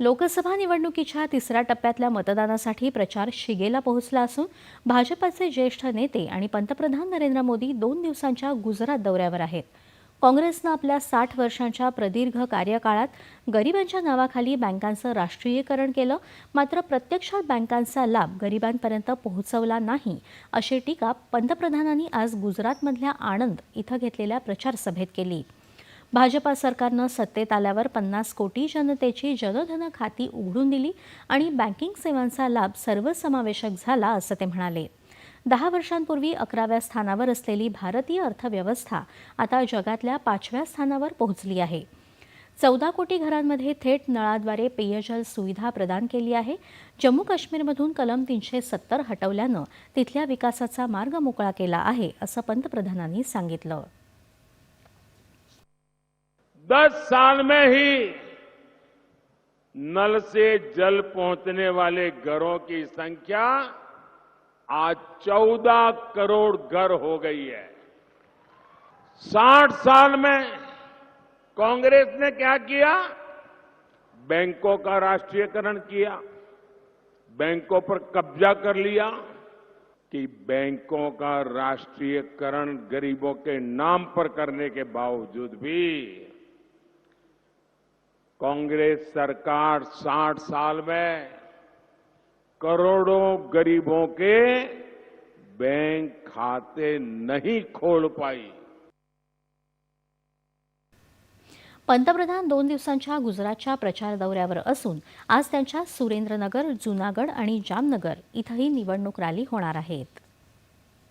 लोकसभा निवडणुकीच्या तिसऱ्या टप्प्यातल्या मतदानासाठी प्रचार शिगेला पोहोचला असून भाजपचे ज्येष्ठ नेते आणि पंतप्रधान नरेंद्र मोदी दोन दिवसांच्या गुजरात दौऱ्यावर आहेत. काँग्रेसनं आपल्या साठ वर्षांच्या प्रदीर्घ कार्यकाळात गरिबांच्या नावाखाली बँकांचं राष्ट्रीयकरण केलं मात्र प्रत्यक्षात बँकांचा लाभ गरिबांपर्यंत पोहोचवला नाही अशी टीका पंतप्रधानांनी आज गुजरातमधल्या आणंद इथं घेतलेल्या प्रचारसभेत केली. भाजपा सरकारनं सत्तेत आल्यावर पन्नास कोटी जनतेची जनधन खाती उघडून दिली आणि बँकिंग सेवांचा लाभ सर्वसमावेशक झाला असं ते म्हणाले. दहा वर्षांपूर्वी अकराव्या स्थानावर असलेली भारतीय अर्थव्यवस्था आता जगातल्या पाचव्या स्थानावर पोहोचली आहे. चौदा कोटी घरांमध्ये थेट नळाद्वारे पेयजल सुविधा प्रदान केली आहे. जम्मू काश्मीरमधून कलम तीनशे सत्तर हटवल्यानं तिथल्या विकासाचा मार्ग मोकळा केला आहे असं पंतप्रधानांनी सांगितलं. दस साल में ही नल से जल पहुँचने वाले घरों की संख्या आज चौदह करोड़ घर हो गई है। साठ साल में कांग्रेस ने क्या किया? बैंकों का राष्ट्रीयकरण किया, बैंकों पर कब्जा कर लिया कि बैंकों का राष्ट्रीयकरण गरीबों के नाम पर करने के बावजूद भी कांग्रेस सरकार 60 साल में करोड़ों गरीबों के बैंक खाते नहीं खोल पाई। पंतप्रधान दोन दिवसांच्या गुजरातच्या प्रचार दौऱ्यावर असून आज त्यांच्या सुरेंद्रनगर जुनागड आणि जामनगर इथंही निवडणूक रॅली होणार आहेत.